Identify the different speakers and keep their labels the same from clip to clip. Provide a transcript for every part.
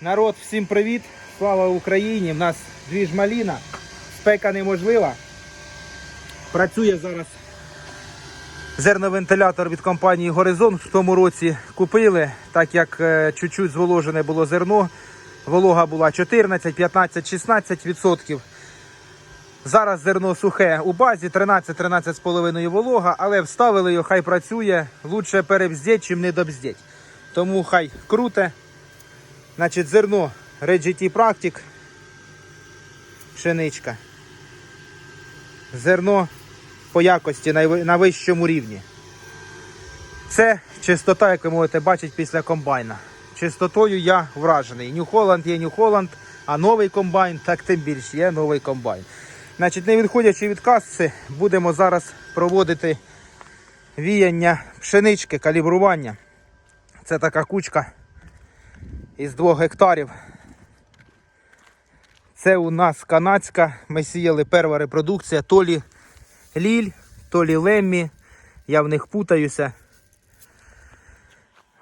Speaker 1: Народ, всім привіт! Слава Україні! В нас дві ж маліна, спека неможлива. Працює зараз зерновентилятор від компанії Горизонт. В тому році купили, так як е, чуть-чуть зволожене було зерно. Волога була 14, 15, 16 відсотків. Зараз зерно сухе у базі 13-13,5 волога, але вставили його, хай працює. Лучше перебздіть, чим не добздіть. Тому хай круте. Значить, зерно Red GT Practic, пшеничка. Зерно по якості на вищому рівні. Це чистота, як ви можете бачити після комбайна. Чистотою я вражений. Holland є Holland, а новий комбайн, так тим більше є новий комбайн. Значить, не відходячи від касси, будемо зараз проводити віяння пшенички, калібрування. Це така кучка із 2 гектарів. Це у нас канадська. Ми сіяли перша репродукція. То лі ліль, то лі леммі. Я в них путаюся.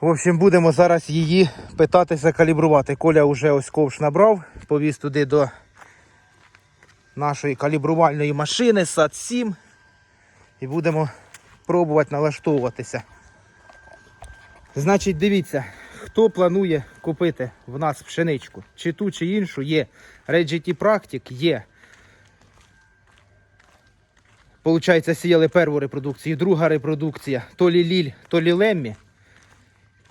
Speaker 1: В общем, будемо зараз її питатися калібрувати. Коля вже ось ковш набрав, повіз туди до нашої калібрувальної машини САД-7. І будемо пробувати налаштовуватися. Значить, дивіться, хто планує купити в нас пшеничку, чи ту, чи іншу, є GT Practic, є. Получається, сіяли першу репродукцію, друга репродукція, то лі ліль, то лі леммі.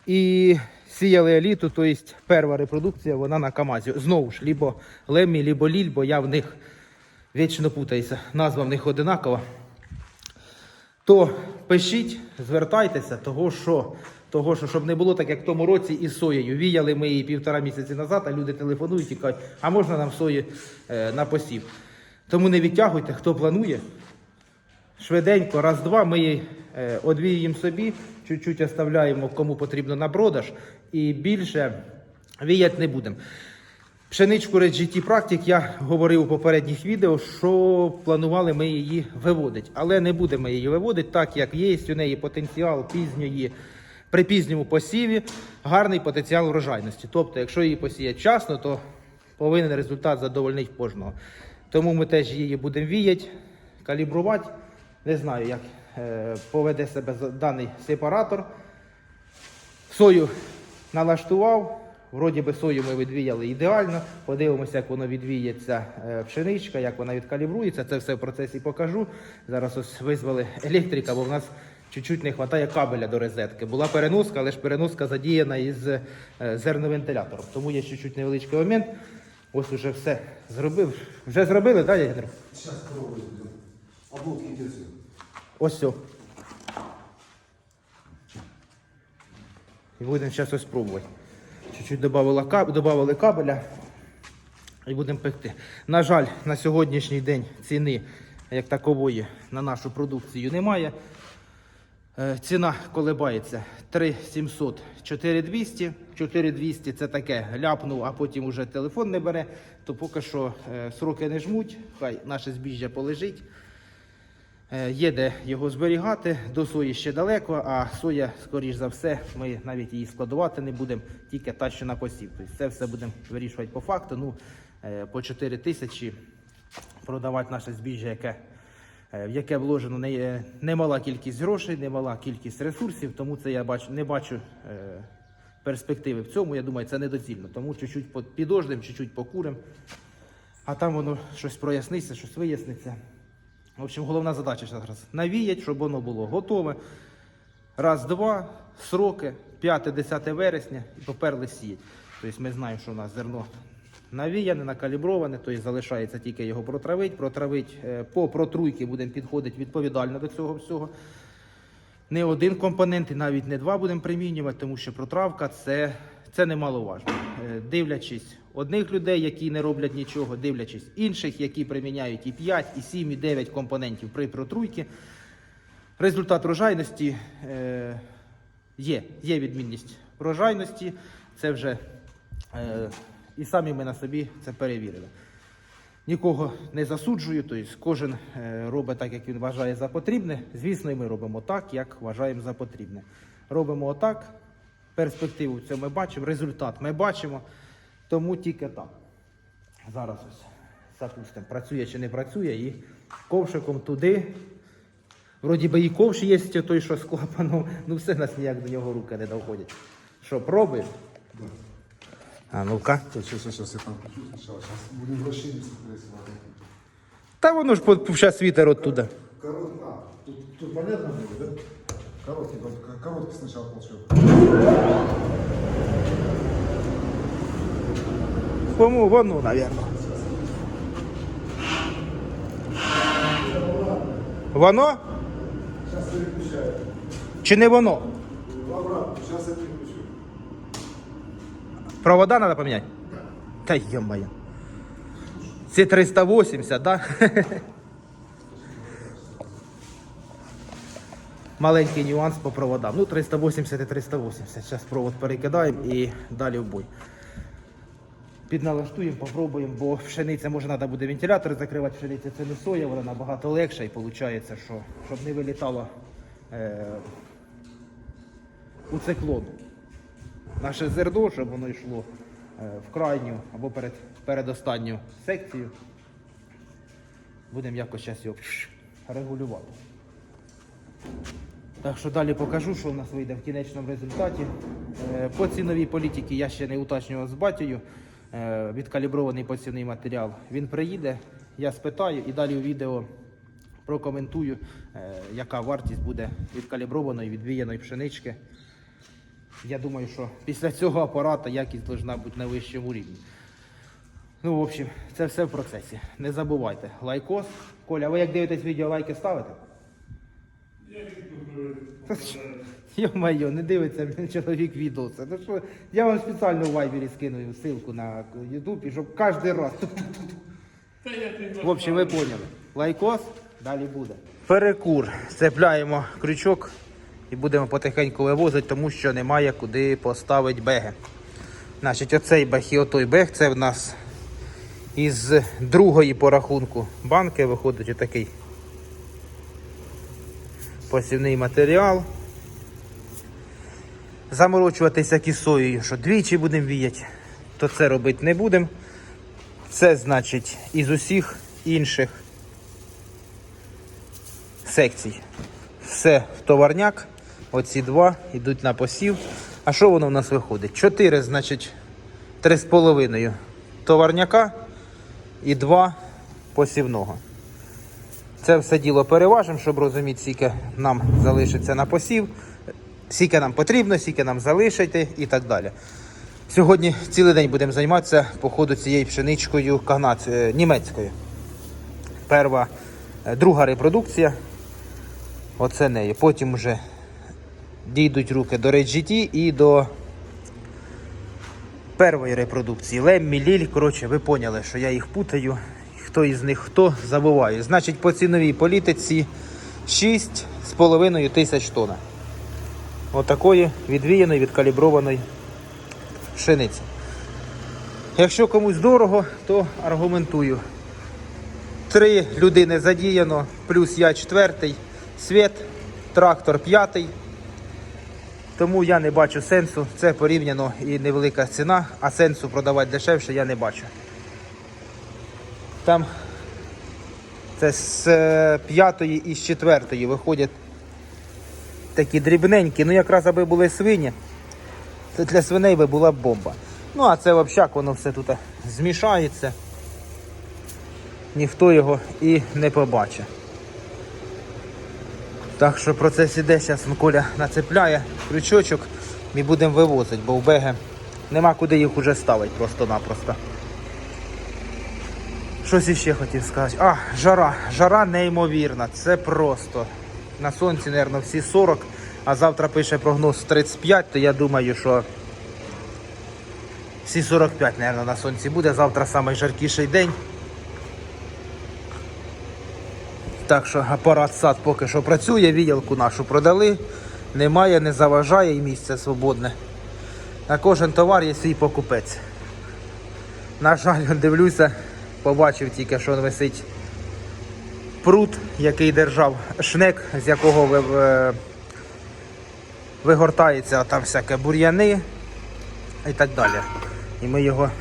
Speaker 1: І сіяли еліту, тобто перша репродукція, вона на Камазі. Знову ж, лібо леммі, лібо ліль, бо я в них вічно путаюся. Назва в них одинакова то пишіть, звертайтеся, того що, того що, щоб не було так, як в тому році із соєю. Віяли ми її півтора місяці назад, а люди телефонують і кажуть, а можна нам сої е, на посів. Тому не відтягуйте, хто планує. Швиденько, раз-два, ми її е, одвіюємо собі, чуть-чуть оставляємо, кому потрібно на продаж, і більше віяти не будемо. Пшеничку Red GT Practic я говорив у попередніх відео, що планували ми її виводити. Але не будемо її виводити, так як є у неї потенціал пізньої, при пізньому посіві, гарний потенціал врожайності. Тобто, якщо її посіяти вчасно, то повинен результат задовольнити кожного. Тому ми теж її будемо віяти, калібрувати. Не знаю, як е, поведе себе даний сепаратор. Сою налаштував. Вроді би сою ми відвіяли ідеально. Подивимося, як воно відвіється е, пшеничка, як вона відкалібрується. Це все в процесі покажу. Зараз ось визвали електрика, бо в нас чуть-чуть не вистачає кабеля до розетки. Була переноска, але ж переноска задіяна із е, зерновентилятором. Тому є чуть-чуть невеличкий момент. Ось уже все зробив. Вже зробили, так?
Speaker 2: Сейчас пробуем. А булки где?
Speaker 1: Ось все. І будемо зараз ось спробувати. Чуть-чуть добавили кабеля і будемо пекти. На жаль, на сьогоднішній день ціни як такової на нашу продукцію немає. Е, Ціна колебається 3700, 4200. 4200 це таке ляпнув, а потім уже телефон не бере. То поки що е, сроки не жмуть, хай наше збіжжя полежить. Е, Є де його зберігати, до сої ще далеко, а соя, скоріш за все, ми навіть її складувати не будемо, тільки та, що на посів. Тобто це все будемо вирішувати по факту. Ну, по 4 тисячі продавати наше збіжжя, яке, в яке вложено не, немала кількість грошей, немала кількість ресурсів, тому це я бачу, не бачу е, перспективи в цьому. Я думаю, це недоцільно. Тому чуть-чуть підождемо, чуть-чуть покуримо, а там воно щось проясниться, щось виясниться. В общем, головна задача зараз навіять, щоб воно було готове. Раз, два, сроки, 5-10 вересня і поперли сіять. Тобто ми знаємо, що у нас зерно навіяне, накаліброване, тобто залишається тільки його протравити. Протравить е, по протруйки будемо підходити відповідально до цього всього. Не один компонент і навіть не два будемо примінювати, тому що протравка це, це немаловажно. Е, Дивлячись одних людей, які не роблять нічого, дивлячись інших, які приміняють і 5, і 7, і 9 компонентів при протруйці. Результат врожайності е, є, є відмінність врожайності. Це вже е, і самі ми на собі це перевірили. Нікого не засуджую, тобто кожен е, робить так, як він вважає за потрібне. Звісно, і ми робимо так, як вважаємо за потрібне. Робимо отак, перспективу в цьому ми бачимо, результат ми бачимо. Тому тільки так. Зараз ось запустимо, працює чи не працює, і ковшиком туди. Вроді би і ковш є той, що з клапаном, ну все нас ніяк до нього руки не доходять. Що, пробуємо? А ну-ка.
Speaker 2: Так, сейчас, сейчас я там включу сначала. Сейчас будем вращение смотреть. ладно.
Speaker 1: Та воно ж зараз вітер оттуда.
Speaker 2: Корот... А, тут, тут понятно было, да? Короткий, короткий сначала получил.
Speaker 1: Кому воно, напевно. Воно?
Speaker 2: Сейчас переключаю.
Speaker 1: Чи не воно?
Speaker 2: Обратно, сейчас я.
Speaker 1: Провода треба поміняти? Та йо-моє. Це 380, так? Да? Маленький нюанс по проводам. Ну, 380 і 380. Зараз провод перекидаємо і далі в бой. Підналаштуємо, попробуємо, бо пшениця може треба буде вентилятор закривати, пшениця це не соя, вона набагато легша і виходить, що щоб не вилітало е, у циклон наше зерно, щоб воно йшло е, в крайню або перед, передостанню секцію. Будемо якось зараз його регулювати. Так що далі покажу, що в нас вийде в кінечному результаті. Е, По ціновій політиці я ще не уточнював з батькою. Е, Відкалібрований посівний матеріал. Він приїде, я спитаю і далі у відео прокоментую, яка вартість буде відкаліброваної, відвіяної пшенички. Я думаю, що після цього апарата якість повинна бути на вищому рівні. Ну, в общем, це все в процесі. Не забувайте. Лайкос. Коля, ви як дивитесь відео, лайки ставите? Йо-майо, не дивиться блін, чоловік відео. Це. Ну, що, я вам спеціально у вайбері скину ссылку на YouTube, щоб кожен раз. В общем, ви поняли. Лайкос, далі буде. Перекур. Цепляємо крючок і будемо потихеньку вивозити, тому що немає куди поставити беги. Значить, оцей бег і отой бег, це в нас із другої по рахунку банки виходить отакий посівний матеріал. Заморочуватися кісою, що двічі будемо віяти, то це робити не будемо. Це значить із усіх інших секцій. Все в товарняк. Оці два йдуть на посів. А що воно в нас виходить? Чотири, значить, три з половиною товарняка і два посівного. Це все діло переважимо, щоб розуміти, скільки нам залишиться на посів, скільки нам потрібно, скільки нам залишити і так далі. Сьогодні цілий день будемо займатися по ходу цією пшеничкою канад... е, німецькою. Перва, е, друга репродукція. Оце нею. Потім вже дійдуть руки до RGT і до першої репродукції. Леммі, Ліль, коротше, ви поняли, що я їх путаю. Хто із них хто забуваю. Значить, по ціновій політиці 6,5 тисяч тонн. Отакої відвіяної, відкаліброваної пшениці. Якщо комусь дорого, то аргументую. Три людини задіяно, плюс я четвертий, світ, трактор п'ятий. Тому я не бачу сенсу. Це порівняно і невелика ціна, а сенсу продавати дешевше я не бачу. Там це з е, п'ятої і з четвертої виходять такі дрібненькі. Ну якраз аби були свині, це для свиней би була бомба. Ну а це взагалі воно все тут змішається. Ніхто його і не побачить. Так що процес іде, зараз Коля нацепляє крючочок і будемо вивозити, бо в беги нема куди їх уже ставити просто-напросто. Щось іще хотів сказати. А, жара. Жара неймовірна. Це просто. На сонці, мабуть, всі 40, а завтра пише прогноз 35, то я думаю, що всі 45, мабуть, на сонці буде. Завтра найжаркіший день. Так що апарат сад поки що працює, відділку нашу продали. Немає, не заважає і місце свободне. На кожен товар є свій покупець. На жаль, дивлюся, побачив тільки, що висить прут, який держав шнек, з якого е, вигортається там всяке бур'яни і так далі. І ми його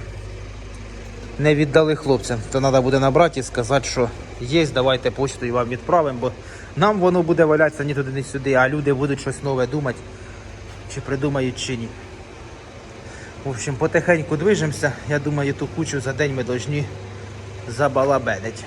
Speaker 1: не віддали хлопцям. То треба буде набрати і сказати, що є, давайте почтою вам відправимо, бо нам воно буде валятися ні туди, ні сюди, а люди будуть щось нове думати, чи придумають, чи ні. В общем, потихеньку движемося. Я думаю, ту кучу за день ми повинні забалабенить.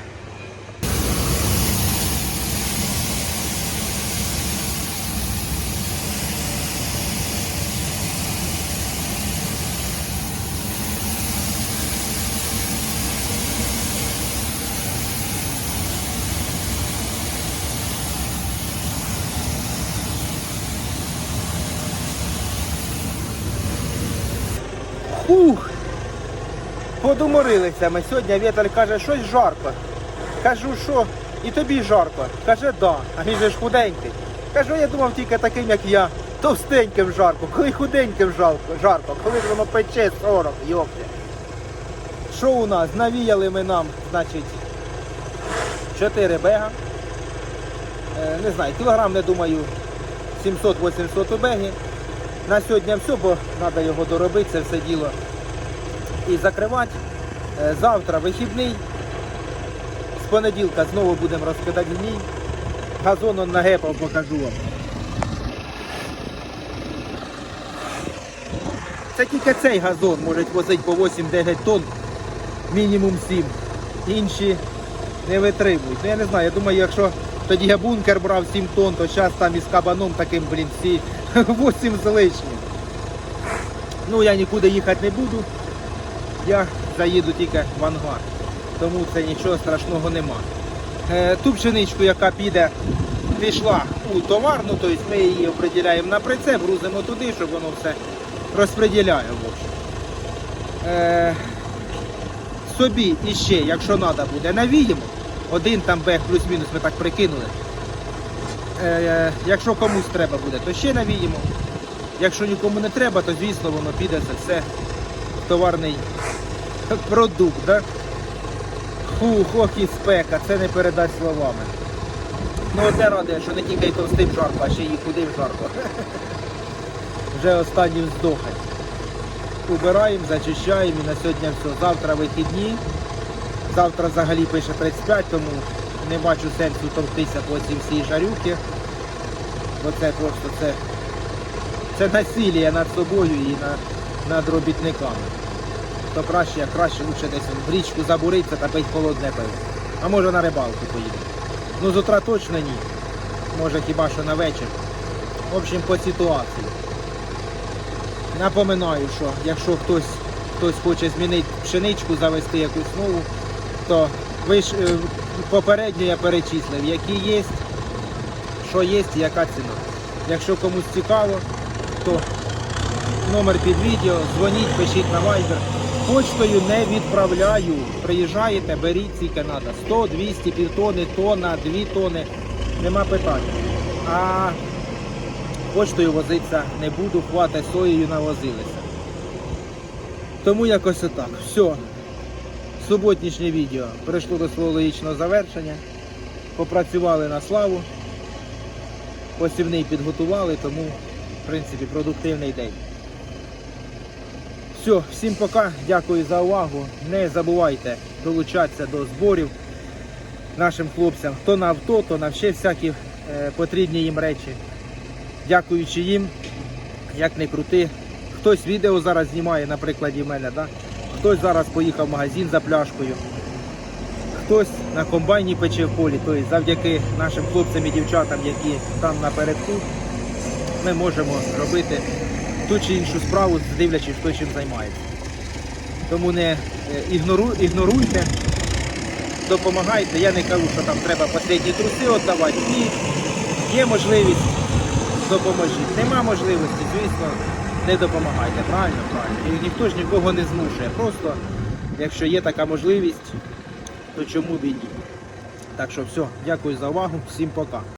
Speaker 1: Подуморилися ми сьогодні. Віталь каже, щось жарко. Кажу, що і тобі жарко. Каже, да. А він же ж худенький. Кажу, я думав тільки таким, як я, товстеньким жарко, коли худеньким жарко, жарко, коли ж воно пече 40, йопте. Що у нас? Навіяли ми нам, значить, 4 бега. Е, не знаю, кілограм, не думаю, 700-800 у бегі. На сьогодні все, бо треба його доробити, це все діло і закривати. Е, Завтра вихідний. З понеділка знову будемо розкидати гній. Газон он нагепав, покажу вам. Це тільки цей газон може возити по 8-9 тонн, мінімум 7. Інші не витримують. Ну я не знаю, я думаю, якщо тоді я бункер брав 7 тонн, то зараз там із кабаном таким, блін, всі 8 з лишнім. Ну я нікуди їхати не буду. Я заїду тільки в ангар. Тому це нічого страшного нема. Е, ту пшеничку, яка піде, пішла у товарну, тобто ми її оприділяємо на прицеп, грузимо туди, щоб воно все розподіляє. Е, собі іще, якщо треба буде, навіємо. Один там бег плюс-мінус ми так прикинули. Е, якщо комусь треба буде, то ще навіємо. Якщо нікому не треба, то звісно воно піде це все в товарний продукт. Да? Фу, ох і спека, це не передать словами. Ну от я радий, що не тільки товстим жарко, а ще й худим жарко. Вже останній вздохай. Убираємо, зачищаємо і на сьогодні все. Завтра вихідні. Завтра взагалі пише 35, тому не бачу сенсу товктися по цій всій жарюки. Бо це просто це, це насилля над собою і на, над робітниками. То краще, як краще, лучше десь в річку забуритися та пить холодне пиво. А може на рибалку поїде. Ну з утра точно ні. Може хіба що на вечір. В общем, по ситуації. Напоминаю, що якщо хтось, хтось хоче змінити пшеничку, завести якусь нову, то ви ж е, попередньо я перечислив, які є, що є і яка ціна. Якщо комусь цікаво, то номер під відео, дзвоніть, пишіть на Viber. Почтою не відправляю. Приїжджаєте, беріть скільки треба. 100, 200, півтони, тонна, 2 тони. Нема питань. А почтою возитися не буду, хвата соєю навозилися. Тому якось отак. Все. Суботнішнє відео прийшло до свого логічного завершення. Попрацювали на славу. Посівний підготували, тому, в принципі, продуктивний день. Все, всім пока, дякую за увагу. Не забувайте долучатися до зборів нашим хлопцям, то на авто, то на ще всякі е, потрібні їм речі. Дякуючи їм, як не крути. Хтось відео зараз знімає, на прикладі мене, да? хтось зараз поїхав в магазин за пляшкою, хтось на комбайні пече в полі. Тобто завдяки нашим хлопцям і дівчатам, які там напередку, ми можемо робити ту чи іншу справу, дивлячись, хто чим займається. Тому не е, ігнору, ігноруйте, допомагайте. Я не кажу, що там треба останні труси віддавати. Ні, є можливість, допоможіть. Нема можливості, звісно, не допомагайте. Правильно, правильно. І ніхто ж нікого не змушує. Просто, якщо є така можливість, то чому б і ні. Так що все, дякую за увагу, всім пока.